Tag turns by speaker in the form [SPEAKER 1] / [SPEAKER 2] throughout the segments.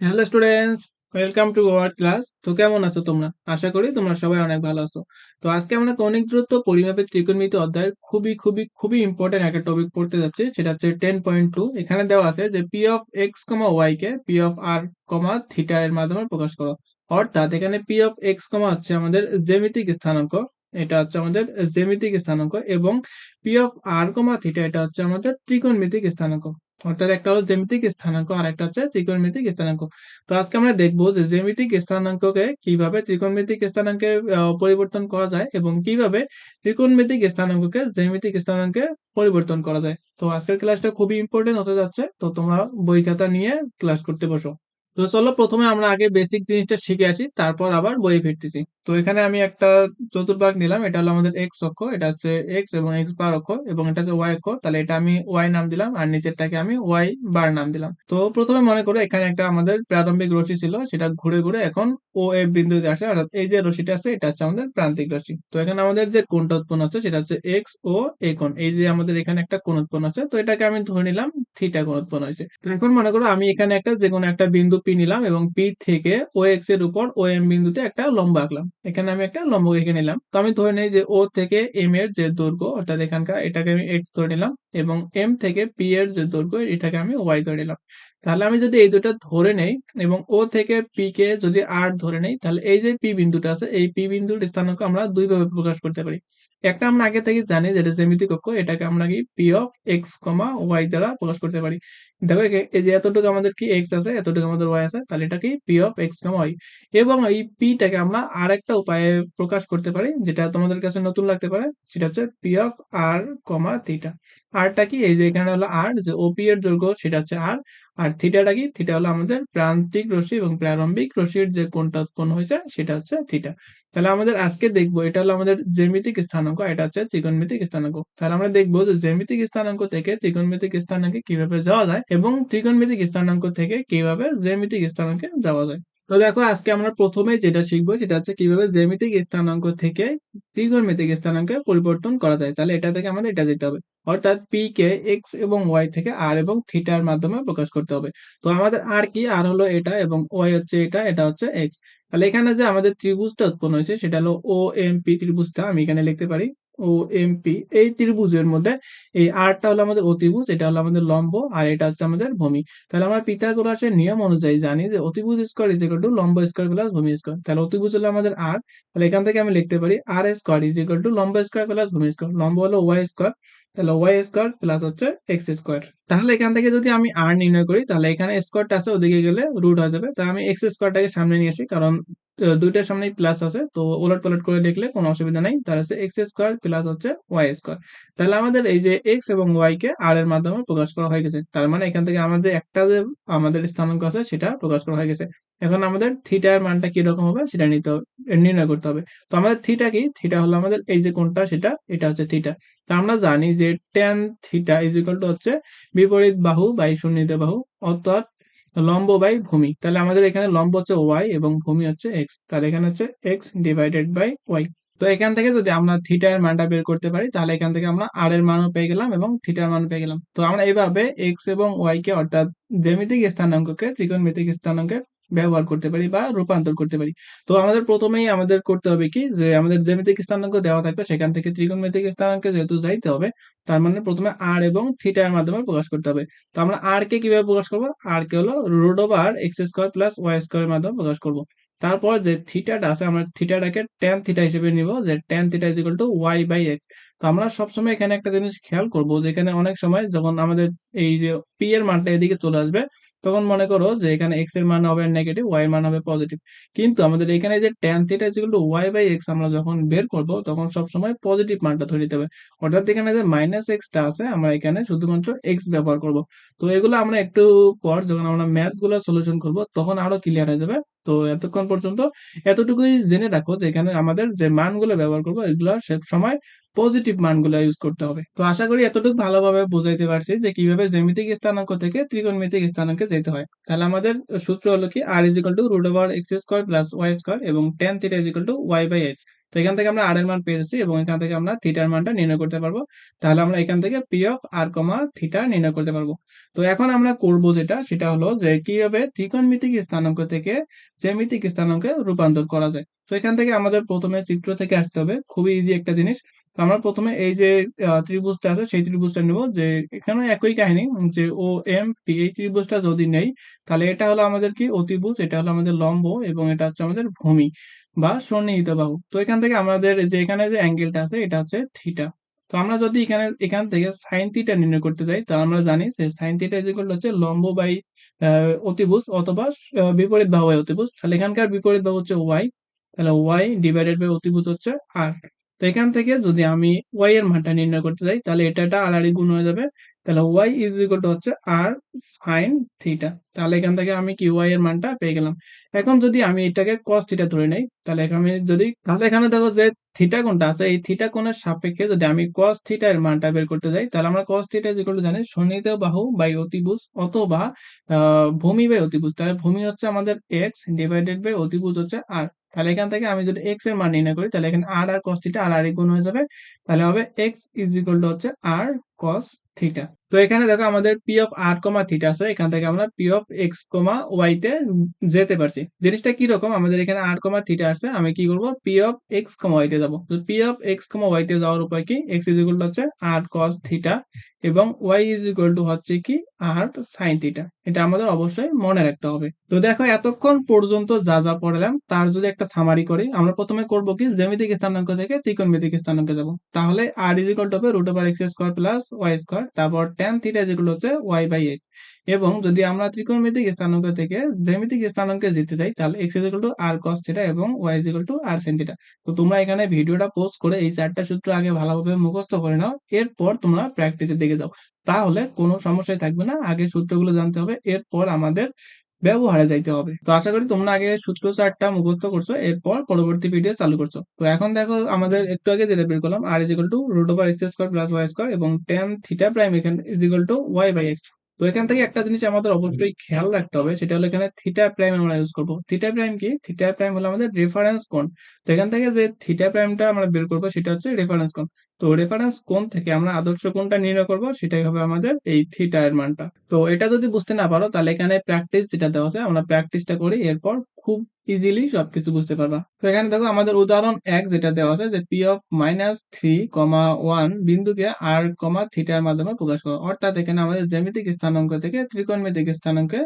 [SPEAKER 1] Hello students welcome to our class তো কেমন আছো তোমরা? আশা করি তোমরা সবাই অনেক ভালো আছো। তো আজকে আমরা কৌণিক দূরত্ব পরিমাপের ত্রিকোণমিতি অধ্যায়ের খুবই খুবই খুবই ইম্পর্টেন্ট একটা টপিক পড়তে যাচ্ছি। সেটা হচ্ছে টেন পয়েন্ট টু এখানে দেওয়া আছে যে P of X comma Y K P of R comma theta এর মাধ্যমে প্রকাশ করো। অর্থাৎ এখানে পি অফ এক্স কমা হচ্ছে আমাদের জ্যামিতিক স্থানাঙ্ক। এটা হচ্ছে আমাদের জ্যামিতিক স্থানাঙ্ক এবং P of R comma theta এটা হচ্ছে আমাদের ত্রিকোণমিতিক স্থানাঙ্ক। অর্থাৎ একটা হলো জ্যামিতিক স্থানাঙ্ক, আর একটা হচ্ছে ত্রিকোণমিতিক স্থানাঙ্ক। তো আজকে আমরা দেখব যে জ্যামিতিক স্থানাঙ্ককে কীভাবে ত্রিকোণমিতিক স্থানাঙ্কে পরিবর্তন করা যায় এবং কীভাবে ত্রিকোণমিতিক স্থানাঙ্ককে জ্যামিতিক স্থানাঙ্কে পরিবর্তন করা যায়। তো আজকের ক্লাসটা খুবই ইম্পর্টেন্ট হতে যাচ্ছে। তো তোমরা বই খাতা নিয়ে ক্লাস করতে বসো। তো চলো প্রথমে আমরা আগে বেসিক জিনিসটা শিখে আসি, তারপর আবার বইয়ে ফিরতেছি। তো এখানে আমি একটা চতুর্ভাগ নিলাম, এটা হলো আমাদের এক্স অক্ষ, এটা হচ্ছে এক্স এবং এক্স বার অক্ষ এবং এটা হচ্ছে ওয়াই অক্ষ, তাহলে এটা আমি ওয়াই নাম দিলাম আর নিচেরটাকে আমি ওয়াই বার নাম দিলাম। তো প্রথমে মনে করো এখানে একটা আমাদের প্রারম্ভিক রশ্মি ছিল, সেটা ঘুরে ঘুরে এখন ও এফ বিন্দুতে আসে, অর্থাৎ এই যে রশিটা আছে, এটা হচ্ছে আমাদের প্রান্তিক রশি তো এখানে আমাদের যে কোণটা উৎপন্ন আছে, সেটা হচ্ছে এক্স ও এ কোণ, এই যে আমাদের এখানে একটা কোণ উৎপন্ন আছে, তো এটাকে আমি ধরে নিলাম থিটা কোণ উৎপন্ন হয়েছে। তো এখন মনে করো আমি এখানে একটা যে কোনো একটা বিন্দু পি নিলাম এবং পি থেকে ও এক্সের উপর ও এম বিন্দুতে একটা লম্ব আঁকলাম। এখানে আমি একটা লম্ব এঁকে নিলাম। তো আমি ধরে নিই যে ও থেকে এম এর যে দৈর্ঘ্য, অর্থাৎ এখানকার এটাকে আমি এক্স ধরে নিলাম এবং এম থেকে পি এর যে দৈর্ঘ্য, এটাকে আমি ওয়াই ধরে নিলাম। তাহলে আমি যদি এই দুটা ধরে নেই এবং ও থেকে পি কে যদি আর ধরে নেই, তাহলে এই যে পি বিন্দুটা আছে, এই পি বিন্দুর স্থানাঙ্ক আমরা দুই ভাবে প্রকাশ করতে পারি। একটা আমরা আগে থেকে জানি যেটা জ্যামিতিক কক্ষ এটাকে আমরা কি P of X comma Y দ্বারা প্রকাশ করতে পারি। দেখো এই যে এতটুকু আমাদের কি এক্স আছে, এতটুকু আমাদের ওয়াই আছে, তাহলে এটা কি P of X comma Y এবং এই পিটাকে আমরা আর একটা উপায়ে প্রকাশ করতে পারি, যেটা তোমাদের কাছে নতুন লাগতে পারে, সেটা হচ্ছে P of R comma theta আরটা কি? এই যে এখানে হলো আর যে ওপি এর দৈর্ঘ্য সেটা হচ্ছে আর আর থিটাটা কি? থিটা হলো আমাদের প্রান্তিক রশ্মি এবং প্রারম্ভিক রশ্মির যে কোণটা উৎপন্ন হয়েছে সেটা হচ্ছে থিটা। তাহলে আমাদের আজকে দেখব, এটা হলো আমাদের জ্যামিতিক স্থানাঙ্ক, এটা হচ্ছে ত্রিকোণমিতিক স্থানাঙ্ক। তাহলে আমরা দেখব যে জ্যামিতিক স্থানাঙ্ক থেকে ত্রিকোণমিতিক স্থানাঙ্কে কীভাবে যাওয়া যায় এবং ত্রিকোণমিতিক স্থানাঙ্ক থেকে কীভাবে জ্যামিতিক স্থানাঙ্কে যাওয়া যায়। তো দেখো, আজকে আমরা প্রথমে যেটা শিখব সেটা হচ্ছে কীভাবে জ্যামিতিক স্থানাঙ্ক থেকে ত্রিকোণমিতিক স্থানাঙ্কে পরিবর্তন করা যায়। তাহলে এটা থেকে আমাদের এটা যেতে হবে। অর্থাৎ পি কে এক্স এবং ওয়াই থেকে আর এবং থিটার মাধ্যমে প্রকাশ করতে হবে। তো আমাদের আর কি? আর হলো এটা এবং ওয়াই হচ্ছে এটা এটা হচ্ছে এক্স তাহলে এখানে যে আমাদের ত্রিভুজটা উৎপন্ন হয়েছে সেটা হলো ও এম পি ত্রিভুজটা আমি এখানে লিখতে পারি। ও এম পি এই ত্রিভুজের মধ্যে এই আরটা হলো আমাদের অতিভুজ, এটা হলো আমাদের লম্ব আর এটা হচ্ছে আমাদের ভূমি। তাহলে আমরা পিথাগোরাসের নিয়ম অনুযায়ী জানি যে অতিভুজ স্কোয়ার ইজ ইকুয়াল টু লম্ব স্কোয়ার প্লাস ভূমি স্কোয়ার তাহলে অতিভুজ হলো আমাদের আর তাহলে এখান থেকে আমি লিখতে পারি R square is equal to লম্ব স্কোয়ার প্লাস ভূমি স্কোয়ার লম্ব হলো ওয়াই স্কোয়ার তাহলে ওয়াই স্কোয়ার প্লাস হচ্ছে এক্স স্কোয়ার তাহলে এখান থেকে যদি আমি আর নির্ণয় করি, তাহলে এখানে স্কোয়ারটা আছে, ওদিকে গেলে রুট হয়ে যাবে। তাহলে আমি এক্স স্কোয়ারটাকে সামনে নিয়ে আসি, কারণ দুইটার সামনে প্লাস আছে, তো ওলট পালট করে দেখলে কোনো অসুবিধা নাই। তাহলে হচ্ছে এক্স স্কোয়ার প্লাস হচ্ছে ওয়াই স্কোয়ার তাহলে আমাদের এই যে এক্স এবং ওয়াই কে আর এর মাধ্যমে প্রকাশ করা হয়ে গেছে, তার মানে এখান থেকে আমাদের যে একটা যে আমাদের স্থানাঙ্ক আছে, সেটা প্রকাশ করা হয়ে গেছে। এখন আমাদের থিটা এর মানটা কীরকম হবে, সেটা নিতে হবে, নির্ণয় করতে হবে। তো আমাদের থিটা কি? থিটা হলো আমাদের এই যে কোনটা সেটা, এটা হচ্ছে থিটা তা আমরা জানি যে tan theta is equal to হচ্ছে বিপরীত বাহু বাই শূন্যিত বাহু, অর্থাৎ লম্ব বাই ভূমি। তাহলে আমাদের এখানে লম্ব হচ্ছে ওয়াই এবং ভূমি হচ্ছে এক্স তাহলে এখানে হচ্ছে এক্স ডিভাইডেড বাই ওয়াই তো এখান থেকে যদি আমরা থিটার মানটা বের করতে পারি, তাহলে এখান থেকে আমরা আর এর মানও পেয়ে গেলাম এবং থিটার মানও পেয়ে গেলাম। তো আমরা এইভাবে এক্স এবং ওয়াই কে অর্থাৎ জ্যামিতিক স্থানাঙ্ককে, ত্রিকোণমিতিক স্থানাঙ্কে ব্যবহার করতে পারি বা রূপান্তর করতে পারি। তো আমাদের প্রথমেই আমাদের করতে হবে কি যে, আমাদের জ্যামিতিক স্থানাঙ্ক দেওয়া থাকবে, সেখান থেকে ত্রিকোণমিতিক স্থানাঙ্কে যেহেতু যাইতে হবে, তার মানে প্রথমে আর এবং থিটা এর মাধ্যমে প্রকাশ করতে হবে। তো আমরা আর কে কীভাবে প্রকাশ করব? আর কে হলো root over X square plus Y square মাধ্যমে প্রকাশ করব। তারপর যে থিটাটা আছে, আমরা থিটাটাকে ট্যান থিটা হিসেবে নিব, যে tan theta is equal to Y by X তো আমরা সবসময় এখানে একটা জিনিস খেয়াল করব যে, এখানে অনেক সময় যখন আমাদের এই যে পি এর মানটা এদিকে চলে আসবে তখন মনে করো যে এখানে এক্সের মান হবে নেগেটিভ ওয়াই এর মান হবে পজিটিভ কিন্তু আমাদের এখানে যে tan theta is equal to Y by X আমরা যখন বের করব, তখন সবসময় পজিটিভ মানটা ধরে নিতে হবে। অর্থাৎ এখানে যে মাইনাস এক্সটা আছে, আমরা এখানে শুধুমাত্র এক্স ব্যবহার করব। তো এগুলো আমরা একটু পর যখন আমরা ম্যাথগুলো সলিউশন করব, তখন আরও ক্লিয়ার হয়ে যাবে। তো এতক্ষণ পর্যন্ত এতটুকুই জেনে রাখো যে এখানে আমাদের যে মানগুলো ব্যবহার করব, এগুলো সব সময় পজিটিভ মানগুলো ইউজ করতে হবে। তো আশা করি এতটুকু ভালোভাবে বোঝাইতে পারছি যে কীভাবে জ্যামিতিক স্থানাঙ্ক থেকে ত্রিকোণমিতিক স্থানাঙ্কে যেতে হয়। তাহলে আমাদের সূত্র হলো কি R is to root over X square plus Y square এবং tan theta is to Y by X তো এখান থেকে আমরা আর এর মান পেয়েছি এবং এখান থেকে আমরা থিটার মানটা নির্ণয় করতে পারব। তাহলে আমরা এখান থেকে P of R comma theta নির্ণয় করতে পারব। তো এখন আমরা করব যেটা, সেটা হলো যে কীভাবে ত্রিকোণমিতিক স্থানাঙ্ক থেকে জ্যামিতিক স্থানাঙ্কে রূপান্তর করা যায়। তো এখান থেকে আমাদের প্রথমে চিত্র থেকে আসতে হবে। খুবই ইজি একটা জিনিস। আমরা প্রথমে এই যে ত্রিভুজটা আছে, সেই ত্রিভুজটা নেব যে এখানে একই কাহিনী, যে ও এম পি এই ত্রিভুজটা যদি নেই, তাহলে এটা হলো আমাদের কি? অতিভুজ, এটা হলো আমাদের লম্ব এবং এটা হচ্ছে আমাদের ভূমি বা সন্নিহিত বাহু। তো এখান থেকে আমাদের যে এখানে যে অ্যাঙ্গেলটা আছে, এটা হচ্ছে থিটা। তো আমরা যদি এখানে, এখান থেকে সাইন থিটা নির্ণয় করতে যাই, তো আমরা জানি যে সাইন থিটা ইকুয়াল হচ্ছে লম্ব বাই অতিভুজ অথবা বিপরীত বাহু বাই অতিভুজ। তাহলে এখানকার বিপরীত বাহু হচ্ছে ওয়াই তাহলে ওয়াই ডিভাইডেড বাই অতিভুজ হচ্ছে আর তো এখান থেকে যদি আমি ওয়াই এর মানটা নির্ণয় করতে যাই, তাহলে এটা এটা আর গুণ হয়ে যাবে। তাহলে ওয়াই ইজ ইকুয়াল টু হচ্ছে আর সাইন থিটা তাহলে এখান থেকে আমি কি ওয়াই এর মানটা পেয়ে গেলাম। এখন যদি আমি এটাকে কস থিটা ধরে নেই, তাহলে এখানে যদি, তাহলে এখানে দেখো যে থিটা কোণটা আছে? এই থিটা কোণের সাপেক্ষে যদি আমি কস থিটা এর মানটা বের করতে যাই, তাহলে আমরা কস থিটা ইকুয়াল টু জানি সন্নিহিত বাহু বাই অতিভুজ অথবা ভূমি বাই অতিভুজ। তাহলে ভূমি হচ্ছে আমাদের এক্স ডিভাইডেড বাই অতিভুজ হচ্ছে আর তাহলে এখান থেকে আমি যদি এক্সের মান নির্ণয় করি, তাহলে এখানে আর আর কস থিটা আর আর গুণ হয়ে যাবে। তাহলে হবে এক্স ইজ ইকুয়াল টু হচ্ছে আর কস থিটা তো এখানে দেখো আমাদের P of R comma theta আছে, এখান থেকে আমরা P of X comma Y তে যেতে পারছি। জিনিসটা কি রকম আমাদের এখানে আর কমা থিটা আছে, আমি কি করব? P of X comma Y তে যাব। তো P of X comma Y তে যাওয়ার উপায় কি? এক্স ইজ ইকুয়াল টু হচ্ছে আর কস থিটা এবং ওয়াই ইজ ইকুয়াল টু হচ্ছে কি? আর সাইন থিটা এটা আমাদের অবশ্যই মনে রাখতে হবে। তো দেখো, এতক্ষণ পর্যন্ত যা যা পড়লাম, তার যদি একটা সামারি করি, আমরা প্রথমে করব কি? জ্যামিতিক স্থানাঙ্ক থেকে ত্রিকোণমিতিক স্থানাঙ্কে যাব তাহলে R is equal root over X square plus Y square তারপর ট্যান থিটা ইকুয়াল হচ্ছে ওয়াই বাই এক্স এবং যদি আমরা ত্রিকোণমিতিক স্থানাঙ্ক থেকে জ্যামিতিক স্থানাঙ্কে যেতে চাই তাহলে X is to R cos theta এবং Y is to R sine theta তো তোমরা এখানে ভিডিওটা পোস্ট করে এই চারটা সূত্র আগে ভালোভাবে মুখস্থ করে নাও, এরপর তোমরা প্র্যাকটিসের দিকে যাও। তাহলে কোনো সমস্যাই থাকবে না। আগে সূত্রগুলো জানতে হবে, এরপর আমাদের ব্যবহারে যাইতে হবে। তো আশা করি তোমরা আগে সূত্র চারটা মুখস্থ করছ, এরপর পরবর্তী ভিডিও চালু করছ। তো এখন দেখো আমাদের একটু আগে যেটা বের করলাম R is equal to root over X square plus Y square এবং টেন থিটা প্রাইম এখানে is equal to Y by X তো এখান থেকে একটা জিনিস আমাদের অবশ্যই খেয়াল রাখতে হবে, সেটা হলো এখানে থিটা প্রাইম আমরা ইউজ করব। থিটা প্রাইম কি? থিটা প্রাইম হলো আমাদের রেফারেন্স কোণ। তো এখান থেকে যে থিটা প্রাইমটা আমরা বের করব, সেটা হচ্ছে রেফারেন্স কোণ। তো রেফারেন্স কোণ থেকে আমরা আদর্শ কোণটা নির্ণয় করব, সেটাই হবে আমাদের এই থিটা এর মানটা। তো এটা যদি বুঝতে না পারো, তাহলে এখানে প্র্যাকটিস যেটা দেওয়া আছে, আমরা প্র্যাকটিসটা করি, এরপর খুব ইজিলি সবকিছু বুঝতে পারবা। তো এখানে দেখো আমাদের উদাহরণ এক যেটা দেওয়া আছে, যে P of minus three comma one বিন্দুকে আর কমা থিটার মাধ্যমে প্রকাশ করা। অর্থাৎ এখানে আমাদের জ্যামিতিক স্থানাঙ্ক থেকে ত্রিকোণমিতিক স্থানাঙ্কে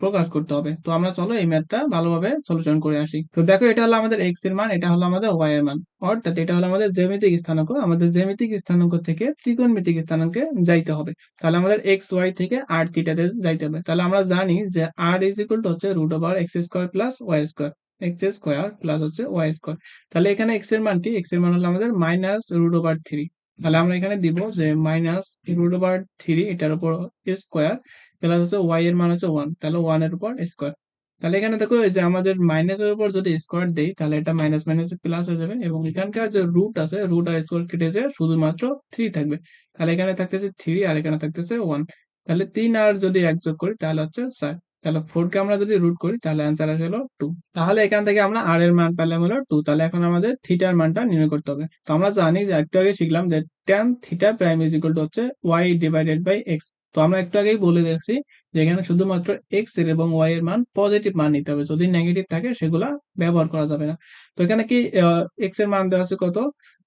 [SPEAKER 1] প্রকাশ করতে হবে। তো আমরা চলো এই ম্যাথটা ভালোভাবে সলিউশন করে আসি। তো দেখো এটা হলো আমাদের এক্সের মান, এটা হলো আমাদের ওয়াই এর মান। অর্থাৎ এটা হলো আমাদের জ্যামিতিক স্থানাঙ্ক। আমাদের জ্যামিতিক স্থানাঙ্ক থেকে ত্রিকোণমিতিক স্থানাঙ্কে যাইতে হবে। তাহলে আমাদের এক্স ওয়াই থেকে আর থিটাতে যাইতে হবে। তাহলে আমরা জানি যে আর ইজ ইকুয়াল টু হচ্ছে root over X square plus Y square X square plus হচ্ছে ওয়াই স্কোয়ার তাহলে এখানে এক্সের মান কি? এক্সের মান হলো আমাদের মাইনাস রুট ওভার থ্রি তাহলে আমরা এখানে দিব যে মাইনাস রুট ওভার থ্রি এটার উপর স্কোয়ার প্লাস হচ্ছে ওয়াই এর মান হচ্ছে ওয়ান তাহলে ওয়ানের উপর স্কোয়ার তাহলে এখানে দেখো যে আমাদের মাইনাস এর উপর যদি স্কোয়ার দেই, তাহলে এটা মাইনাস মাইনাস প্লাস হয়ে যাবে এবং এখানকার যে রুট আছে রুট আর স্কোয়ার কেটে যে শুধুমাত্র থ্রি থাকবে। তাহলে এখানে থাকতেছে থ্রি আর এখানে থাকতেছে ওয়ান তাহলে তিন আর যদি এক যোগ করি, তাহলে হচ্ছে চার তাহলে ফোর কে আমরা যদি রুট করি, তাহলে অ্যান্সার আসে হলো টু তাহলে এখান থেকে আমরা আর এর মান পেলাম হলো টু তাহলে এখন আমাদের থিটার মানটা নির্ণয় করতে হবে। তো আমরা জানি যে একটু আগে শিখলাম যে tan theta prime is equal to হচ্ছে ওয়াই ডিভাইডেড বাই এক্স তো আমরা একটু আগেই বলে দেখছি যে এখানে শুধুমাত্র এক্সের এবং ওয়াই এর মান পজিটিভ মান নিতে হবে। যদি নেগেটিভ থাকে, সেগুলা ব্যবহার করা যাবে না। তো এখানে কি এক্সের মান দেওয়া আছে কত?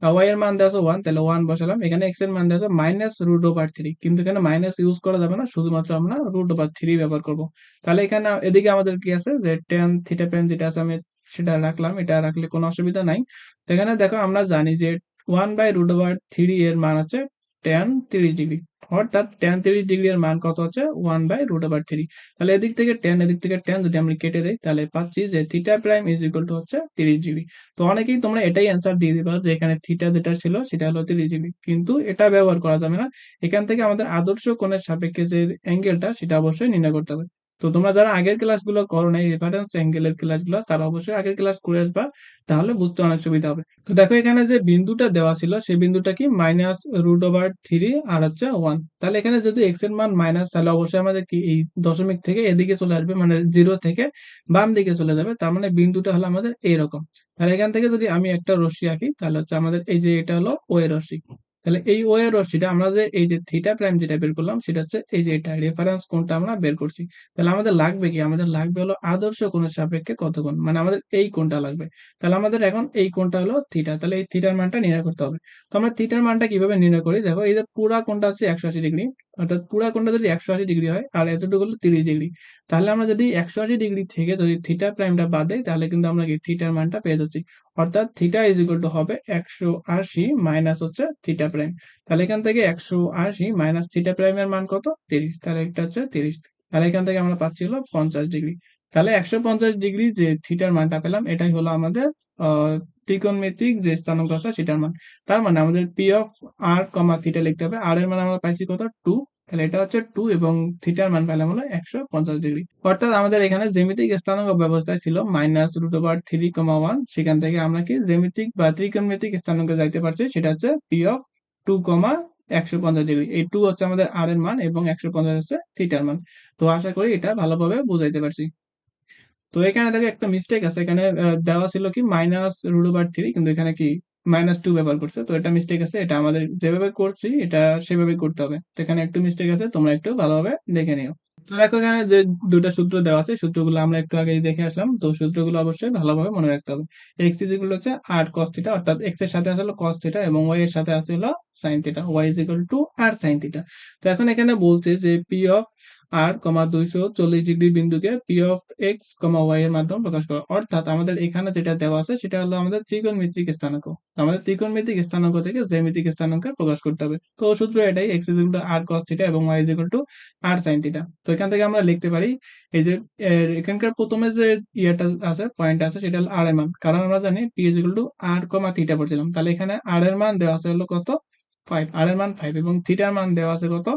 [SPEAKER 1] ওয়াই এর মান দেওয়া আছে ওয়ান তাহলে ওয়ান বসালাম। এখানে এক্সের মান দেওয়া আছে মাইনাস রুট ওভার থ্রি কিন্তু এখানে মাইনাস ইউজ করা যাবে না, শুধুমাত্র আমরা রুট ওভার থ্রি ব্যবহার করব। তাহলে এখানে এদিকে আমাদের কি আছে? যে টেন থিটা প্রাইম যেটা আছে, আমি সেটা রাখলাম। এটা রাখলে কোনো অসুবিধা নাই। তো এখানে দেখো, আমরা জানি যে one by root over three এর মান হচ্ছে টেন তিরিশ ডিগ্রি। অর্থাৎ টেন তিরিশ ডিগ্রি এর মান কত হচ্ছে? One by root over three তাহলে এদিক থেকে টেন এদিক থেকে টেন যদি আমরা কেটে দেই, তাহলে পাচ্ছি যে theta prime is equal to হচ্ছে তিরিশ ডিগ্রি। তো অনেকেই তোমরা এটাই অ্যান্সার দিয়ে দিবা যে এখানে থিটা যেটা ছিল সেটা হলো তিরিশ ডিগ্রি। কিন্তু এটা ব্যবহার করা যাবে না। এখান থেকে আমাদের আদর্শ কোণের সাপেক্ষে যে অ্যাঙ্গেলটা সেটা অবশ্যই নির্ণয় করতে হবে। তো তোমরা যারা আগের ক্লাসগুলো করো নাই রেফারেন্স অ্যাঙ্গেলের ক্লাসগুলো তারা অবশ্যই আগের ক্লাস করে আসবা, তাহলে বুঝতে অনেক সুবিধা হবে। তো দেখো এখানে যে বিন্দুটা দেওয়া ছিল, সেই বিন্দুটা কি? মাইনাস রুট ওভার থ্রি আর হচ্ছে ওয়ান তাহলে এখানে যদি এক্সের মান মাইনাস তাহলে অবশ্যই আমাদের কি এই দশমিক থেকে এদিকে চলে আসবে মানে জিরো থেকে বাম দিকে চলে যাবে, তার মানে বিন্দুটা হলো আমাদের এইরকম। তাহলে এখান থেকে যদি আমি একটা রশ্মি আঁকি, তাহলে হচ্ছে আমাদের এই যে এটা হলো ও এর রশ্মি। তাহলে এই ও এর রশ্মিটা আমরা যে এই যে থিটা প্রাইম যেটা বের করলাম, সেটা হচ্ছে এই যে এটা রেফারেন্স কোণটা আমরা বের করছি। তাহলে আমাদের লাগবে কি? আমাদের লাগবে হলো আদর্শ কোণের সাপেক্ষে কত কোণ মানে আমাদের এই কোণটা লাগবে। তাহলে আমাদের এখন এই কোণটা হলো থিটা তাহলে এই থিটার মানটা নির্ণয় করতে হবে। তো আমরা থিটার মানটা কীভাবে নির্ণয় করি? দেখো এই যে পুরা কোণটা হচ্ছে একশো আশি ডিগ্রি, অর্থাৎ পুরা কোণটা যদি একশো আশি ডিগ্রি হয়, আর এতটুকু হলো তিরিশ ডিগ্রি। তাহলে আমরা যদি একশো আশি ডিগ্রি থেকে যদি থিটা প্রাইমটা বাদ দেয় তাহলে কিন্তু আমরা থিটার মানটা পেয়ে যাচ্ছি। অর্থাৎ থিটা ইজ ইকুয়াল টু হবে একশো আশি মাইনাস হচ্ছে থিটা প্রাইম তাহলে এখান থেকে একশো আশি মাইনাস থিটা প্রাইমের মান কত? তিরিশ। তাহলে এটা হচ্ছে তিরিশ। তাহলে এখান থেকে আমরা পাচ্ছি হলো পঞ্চাশ ডিগ্রি। তাহলে একশো পঞ্চাশ ডিগ্রি যে থিটার মানটা পেলাম, এটাই হলো আমাদের ত্রিকোণমিতিক যে স্থানাঙ্ক আছে সেটার মান। তার মানে আমাদের P of R comma theta লিখতে হবে। আর এর মান আমরা পাইছি কত? টু তাহলে এটা হচ্ছে টু এবং থিটার মান পেলাম হলো একশো পঞ্চাশ ডিগ্রি অর্থাৎ আমাদের এখানে জ্যামিতিক স্থানাঙ্ক ব্যবস্থায় ছিল minus root over three comma one সেখান থেকে আমরা কি জ্যামিতিক বা ত্রিকোণমিতিক স্থানাঙ্ক যাইতে পারছি, সেটা হচ্ছে পি অফ টু কমা একশো পঞ্চাশ ডিগ্রি এই টু হচ্ছে আমাদের আর এর মান এবং একশো পঞ্চাশ হচ্ছে থিটার মান। তো আশা করি এটা ভালোভাবে বুঝাইতে পারছি। তো এখানে দেখো একটা মিস্টেক আছে। এখানে দেওয়া ছিল কি মাইনাস রুট ওভার থ্রি কিন্তু এখানে কি মাইনাস টু ব্যবহার করছে, তো এটা মিস্টেক আছে, এটা আমাদের যেভাবে করছি, এটা সেভাবে করতে হবে। তো এখানে একটু মিস্টেক আছে, তোমরা একটু ভালোভাবে দেখে নিও। তো দেখো এখানে যে দুটা সূত্র দেওয়া আছে, সূত্রগুলো আমরা একটু আগে দেখে আসলাম, তো সূত্রগুলো অবশ্যই ভালোভাবে মনে রাখতে হবে। এক্স ইজ ইকুয়াল হচ্ছে আর কস থিটা অর্থাৎ এক্সের সাথে আছে হলো কস থিটা এবং ওয়াই এর সাথে আছে হলো sine theta Y is equal to R sine theta তো এখন এখানে বলছে যে পি অফ আর কমা দুইশো চল্লিশ ডিগ্রি বিন্দুকে P of X comma Y এর মাধ্যমে প্রকাশ করো। অর্থাৎ আমাদের এখানে যেটা দেওয়া আছে, সেটা হলো আমাদের ত্রিকোণমিতিক স্থানাঙ্ক। আমাদের ত্রিকোণমিতিক স্থানাঙ্ক থেকে জ্যামিতিক স্থানাঙ্কে প্রকাশ করতে হবে। তো সূত্র এটাই X is to R cos theta এবং Y is to R sine theta তো এখান থেকে আমরা লিখতে পারি, এই যে এখানকার প্রথমে যে ইয়েটা আছে পয়েন্ট আছে, সেটা হলো আর এর মান। কারণ আমরা জানি P is to R comma theta পড়ছিলাম। তাহলে এখানে আর এর মান দেওয়া আছে হলো কত? ফাইভ আর এর মান ফাইভ এবং থিটার মান দেওয়া আছে কত?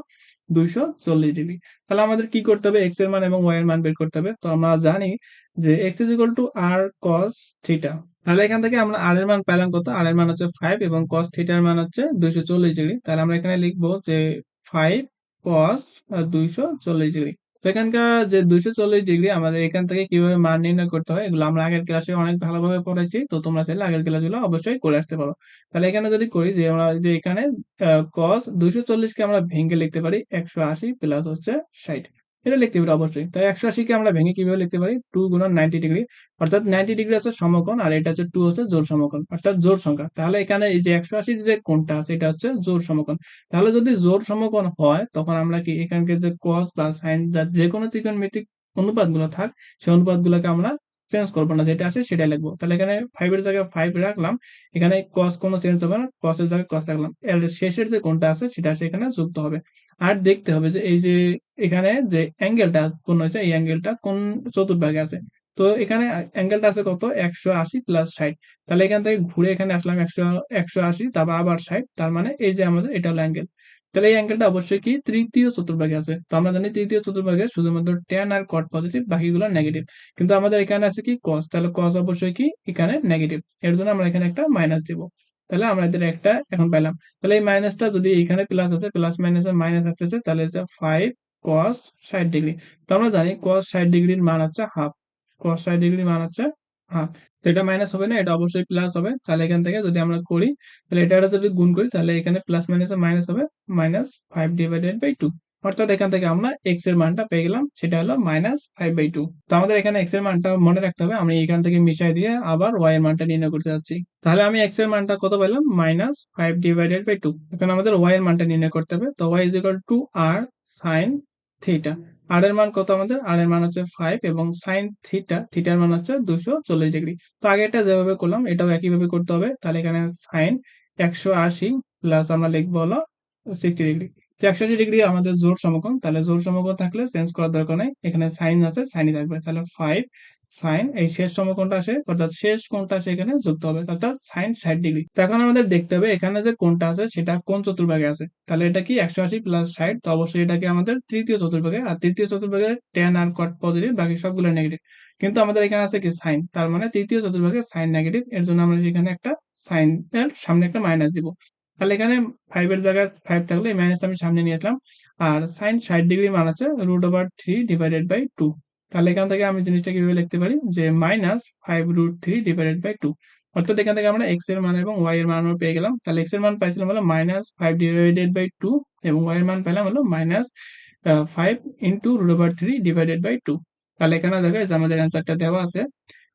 [SPEAKER 1] দুইশো চল্লিশ ডিগ্রি। তাহলে আমাদের কি করতে হবে? এক্সের মান এবং ওয়াই এর মান বের করতে হবে। তো আমরা জানি যে X is equal to R cos theta তাহলে এখান থেকে আমরা আর এর মান পেলাম কত? আর এর মান হচ্ছে ফাইভ এবং কস থিটার মান হচ্ছে দুইশো চল্লিশ ডিগ্রি। তাহলে আমরা এখানে লিখব যে ফাইভ কস দুইশো চল্লিশ ডিগ্রি। তো এখানকার যে দুইশো চল্লিশ ডিগ্রি আমাদের এখান থেকে কীভাবে মান নির্ণয় করতে হয়, এগুলো আমরা আগের ক্লাসে অনেক ভালোভাবে পড়েছি। তো তোমরা চাইলে আগের ক্লাসগুলো অবশ্যই করে আসতে পারো। তাহলে এখানে যদি করি যে আমরা যে এখানে কস দুইশো চল্লিশকে আমরা ভেঙে লিখতে পারি, একশো আশি প্লাস হচ্ছে ষাট। এটা লিখতে পারি অবশ্যই। তাই একশো আশিকে আমরা ভেঙে কীভাবে লিখতে পারি? টু গুণন নাইনটি ডিগ্রি অর্থাৎ নাইনটি ডিগ্রি আছে সমকোণ আর এটা হচ্ছে টু হচ্ছে জোর সমকোণ, অর্থাৎ জোর সংখ্যা। তাহলে এখানে এই যে একশো আশির যে কোণটা আছে, এটা হচ্ছে জোর সমকোণ। তাহলে যদি জোর সমকোণ হয়, তখন আমরা কি এখানকে যে কস প্লাস সাইন যে কোনো ত্রিকোণমিতিক অনুপাতগুলো থাক, সেই অনুপাতগুলোকে আমরা চেঞ্জ করব না, যেটা আছে সেটাই লিখব। তাহলে এখানে ফাইভের জায়গায় ফাইভ রাখলাম, এখানে কস কোনো চেঞ্জ হবে না কসের জায়গায় কস রাখলাম। এর শেষের যে কোনটা আছে সেটা সেখানে যুক্ত হবে। আর দেখতে হবে যে এই যে এখানে যে অ্যাঙ্গেলটা কোন হয়েছে, এই অ্যাঙ্গেলটা কোন চতুর্ভাগে আছে। তো এখানে অ্যাঙ্গেলটা আছে কত? একশো আশি প্লাস ষাট। তাহলে এখান থেকে ঘুরে এখানে আসলাম একশো একশো আশি, তারপর আবার ষাট। তার মানে এই যে আমাদের, এটা হলো অ্যাঙ্গেল তাহলে এই অ্যাঙ্গেলটা অবশ্যই কি? তৃতীয় চতুর্ভাগে আছে। তো আমরা জানি তৃতীয় চতুর্ভাগে শুধুমাত্র টেন আর কট পজিটিভ বাকিগুলো নেগেটিভ কিন্তু আমাদের এখানে আছে কি? কস তাহলে কস অবশ্যই কি? এখানে নেগেটিভ এর জন্য আমরা এখানে একটা মাইনাস দিব। তাহলে আমরা এদের একটা এখন পেলাম। তাহলে এই মাইনাসটা যদি এখানে প্লাস আছে প্লাস মাইনাস মাইনাস আসতেছে, তাহলে ফাইভ কস ষাট ডিগ্রি তো আমরা জানি কস ষাট ডিগ্রির মান হচ্ছে হাফ কস ষাট ডিগ্রির মান হচ্ছে হাফ এটা মাইনাস হবে না, এটা অবশ্যই প্লাস হবে। তাহলে এখান থেকে যদি আমরা করি, তাহলে এটা যদি গুণ করি, তাহলে এখানে প্লাস মাইনাসে মাইনাস হবে minus five divided by two অর্থাৎ এখান থেকে আমরা এক্সের মানটা পেয়ে গেলাম, সেটা হলো মাইনাস ফাইভ বাই টু তো আমাদের এখানে এক্সের মানটা মনে রাখতে হবে, আমি এখান থেকে মিশাই দিয়ে আবার ওয়াই এর মানটা নির্ণয় করতে যাচ্ছি। তাহলে আমি এক্সের মানটা কত পেলাম? Minus five divided by two এখন আমাদের ওয়াই এর মানটা নির্ণয় করতে হবে, তো Y is to R sine theta R এর মান কত আমাদের? আর এর মান হচ্ছে ফাইভ এবং সাইন থিটা থিটার মান হচ্ছে দুশো চল্লিশ ডিগ্রি তো আগে এটা যেভাবে করলাম, এটাও একইভাবে করতে হবে। তাহলে এখানে সাইন একশো আশি প্লাস আমরা লিখব হলো সিক্সটি ডিগ্রি একশো ডিগ্রি আমাদের জোর সমকোণ, তাহলে জোর সমকোণ থাকলে চেঞ্জ করার দরকার নেই। এখানে সাইন আছে সাইনই থাকবে। তাহলে ফাইভ সাইন এই শেষ সমকোণটা আসে, অর্থাৎ শেষ কোণটা আসে এখানে, যুক্ত হবে। অর্থাৎ সাইন ষাট ডিগ্রি। তো এখন আমাদের দেখতে হবে এখানে যে কোণটা আছে, সেটা কোন চতুর্ভাগে আছে। তাহলে এটা কি একশো আশি প্লাস ষাট, তো অবশ্যই এটাকে আমাদের তৃতীয় চতুর্ভাগে। আর তৃতীয় চতুর্ভাগে টেন আর কট পজিটিভ বাকি সবগুলো নেগেটিভ কিন্তু আমাদের এখানে আছে কি সাইন তার মানে তৃতীয় চতুর্ভাগে সাইন নেগেটিভ এর জন্য আমরা এখানে একটা সাইন এর সামনে একটা মাইনাস দিব। তাহলে এখানে ফাইভ এর জায়গায় ফাইভ থাকলে মাইনাসটা আমি সামনে নিয়ে আসলাম। আর সাইন ষাট ডিগ্রি মান আছে root over three divided by two তাহলে এখান থেকে আমি জিনিসটা কীভাবে লিখতে পারি? যে minus five root three divided by two অর্থাৎ এখান থেকে আমরা এক্সের মান এবং ওয়াই এর মান পেয়ে গেলাম। তাহলে এক্সের মান পাইছিলাম হলো minus five divided by two এবং ওয়াই এর মান পেলাম হলো minus five into root over three divided by two তাহলে এখানে দেখা আমাদের অ্যান্সারটা দেওয়া আছে।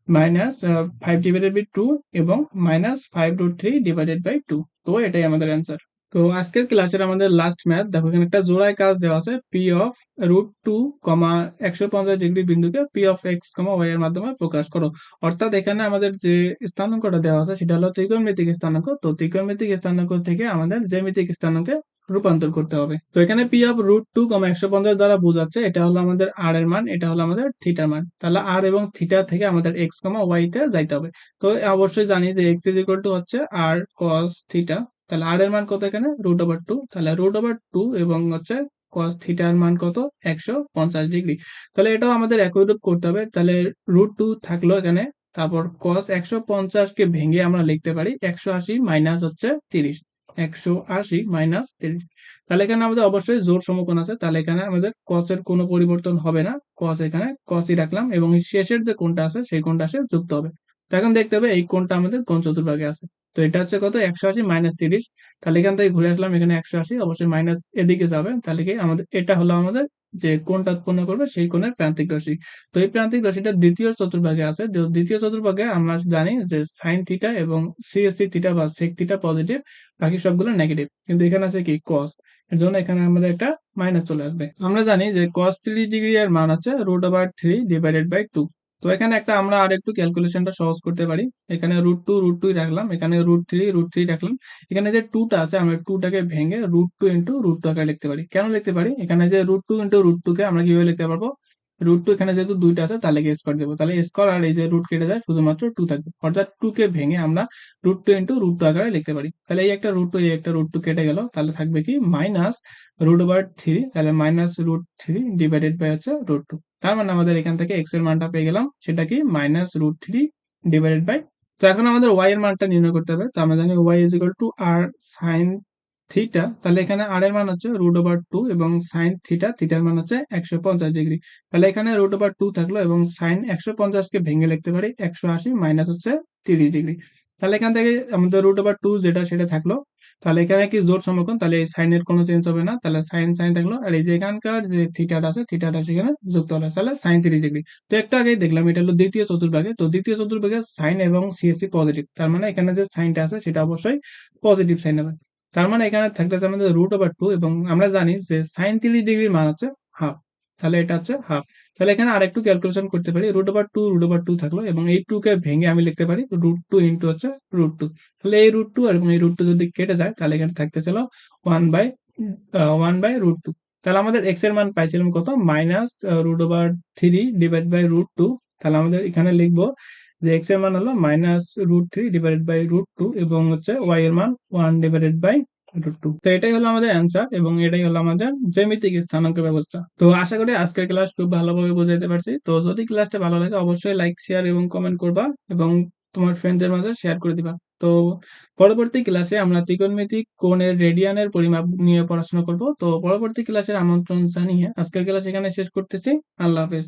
[SPEAKER 1] Minus five divided by two এবং minus five root three divided by two তো এটাই আমাদের অ্যান্সার তো আজকের ক্লাসের আমাদের লাস্ট ম্যাথ দেখো এখানে একটা জোড়ায় কাজ দেওয়া আছে P of root two comma একশো পঞ্চাশ ডিগ্রি বিন্দুকে P of X comma Y এর মাধ্যমে প্রকাশ করো। অর্থাৎ এখানে আমাদের যে স্থানাঙ্কটা দেওয়া আছে, সেটা হলো ত্রিকোণমিতিক স্থানাঙ্ক। তো ত্রিকোণমিতিক স্থানাঙ্ক থেকে আমাদের জ্যামিতিক স্থানাঙ্কে রূপান্তর করতে হবে। তো এখানে P of root two comma একশো পঞ্চাশ দ্বারা বোঝাচ্ছে, এটা হলো আমাদের আর এর মান, এটা হলো আমাদের থিটার মান। তাহলে আর এবং থিটা থেকে আমাদের এক্স কমা ওয়াই তে যাইতে হবে। তো অবশ্যই জানি যে এক্স ইজ ইকুয়াল টু হচ্ছে আর কস থিটা তাহলে আর এর মান কত এখানে? রুট ওভার টু তাহলে রুট ওভার টু এবং হচ্ছে কস থিটার মান কত? একশো পঞ্চাশ ডিগ্রি তাহলে এটাও আমাদের একই রূপ করতে হবে। তাহলে রুট টু থাকল এখানে। তারপর কস একশো পঞ্চাশকে ভেঙে আমরা লিখতে পারি একশো আশি মাইনাস হচ্ছে তিরিশ। একশো আশি মাইনাস তিরিশ। তাহলে এখানে আমাদের অবশ্যই জোর সমকোণ আছে। তাহলে এখানে আমাদের কসের কোনো পরিবর্তন হবে না। কস এখানে কসই রাখলাম এবং শেষের যে কোণটা আছে, সেই কোণটা আসে যুক্ত হবে। এখন দেখতে হবে এই কোণটা আমাদের কোন চতুর্ভাগে আছে। তো এটা হচ্ছে কত? একশো আশি মাইনাস তিরিশ। তাহলে এখান থেকে ঘুরে আসলাম, এখানে একশো আশি। অবশ্যই মাইনাস এদিকে যাবে। তাহলে কি আমাদের, এটা হলো আমাদের যে কোনটা উৎপন্ন করবে, সেই কোণের প্রান্তিক রশি তো এই প্রান্তিক রশিটা দ্বিতীয় চতুর্ভাগে আছে। দ্বিতীয় চতুর্ভাগে আমরা জানি যে সাইন থিটা এবং সিএসসি থিটা বা সেক থিটা পজিটিভ বাকি সবগুলো নেগেটিভ কিন্তু এখানে আছে কি? কস এর জন্য এখানে আমাদের একটা মাইনাস চলে আসবে। আমরা জানি যে কস থ্রি ডিগ্রি এর মান আছে root over three divided by two তো এখানে একটা আমরা আর একটু ক্যালকুলেশনটা সহজ করতে পারি। এখানে রুট টু রুট টুই রাখলাম। এখানে রুট থ্রি রুট থ্রি রাখলাম। এখানে যে টুটা আছে, আমরা টুটাকে ভেঙে root two into root two আকারে লিখতে পারি। কেন লিখতে পারি? এখানে যে root two into root two কে আমরা কীভাবে লিখতে পারব? রুট টু এখানে যেহেতু দুইটা আছে, তাহলে কি স্কোয়ার দেবো। তাহলে স্কোয়ার আর এই যে রুট কেটে যায়, শুধুমাত্র টু থাকবে। অর্থাৎ টু কে ভেঙে আমরা root two into root two আকারে লিখতে পারি। তাহলে এই একটা রুট টু এই একটা রুট টু কেটে গেল। তাহলে থাকবে কি? মাইনাস রুট ওভার থ্রি তাহলে minus root three divided by হচ্ছে রুট টু তার মানে আমাদের এখান থেকে এক্সের মানটা পেয়ে গেলাম সেটা কি minus root three divided by তো এখন আমাদের ওয়াই এর মানটা নির্ণয় করতে হবে। তো আমরা জানি Y is equal to R sine theta তাহলে এখানে আর এর মান হচ্ছে রুট ওভার টু এবং সাইন থিটা থিটার মান হচ্ছে একশো পঞ্চাশ ডিগ্রি তাহলে এখানে রুট ওভার টু থাকল এবং সাইন একশো পঞ্চাশকে ভেঙে লিখতে পারি, একশো আশি মাইনাস হচ্ছে তিরিশ ডিগ্রি তাহলে এখান থেকে আমাদের রুট ওভার টু যেটা, সেটা থাকল। তাহলে এখানে কি জোর সমকোণ? তাহলে এই সাইনের কোনো চেঞ্জ হবে না। তাহলে সাইন সাইন থাকল। আর এই যে এখানকার যে থিটাটা আছে থিটাটা সেখানে যুক্ত হলো। তাহলে সাইন তিরিশ ডিগ্রি তো একটা আগেই দেখলাম, এটা হলো দ্বিতীয় চতুর্ভাগে। তো দ্বিতীয় চতুর্ভাগে সাইন এবং সিএসসি পজিটিভ তার মানে এখানে যে সাইনটা আছে, সেটা অবশ্যই পজিটিভ সাইন হবে। তার মানে এখানে থাকতেছে আমাদের রুট ওভার টু এবং আমরা জানি যে সাইন তিরিশ ডিগ্রির মান হচ্ছে হাফ তাহলে এটা হচ্ছে হাফ তাহলে এখানে আরেকটু ক্যালকুলেশন করতে পারি root over two root over two থাকল এবং এই টু কে ভেঙে আমি লিখতে পারি রুট টু ইন্টু হচ্ছে রুট টু তাহলে এই রুট টু এবং এই রুট টু যদি কেটে যায়, তাহলে এখানে থাকতে ছিল one by one by root two তাহলে আমাদের এক্সের মান পাইছিলাম কত? Minus root over three divide by root two তাহলে আমাদের এখানে লিখব যে এক্সের মান হলো minus root three divided by root two এবং হচ্ছে ওয়াই এর মান ওয়ান ডিভাইডেড বাই তো এটাই হলো আমাদের অ্যান্সার এবং এটাই হলো আমাদের জ্যামিতিক স্থানাঙ্ক ব্যবস্থা। তো আশা করি আজকের ক্লাস খুব ভালোভাবে বুঝাইতে পারছি। তো যদি ক্লাসটা ভালো লাগে, অবশ্যই লাইক শেয়ার এবং কমেন্ট করবা এবং তোমার ফ্রেন্ডদের মাঝে শেয়ার করে দিবা। তো পরবর্তী ক্লাসে আমরা ত্রিকোণমিতিক কোণের রেডিয়ানের পরিমাপ নিয়ে পড়াশোনা করব। তো পরবর্তী ক্লাসের আমন্ত্রণ জানিয়ে আজকের ক্লাস এখানে শেষ করতেছি। আল্লাহ হাফেজ।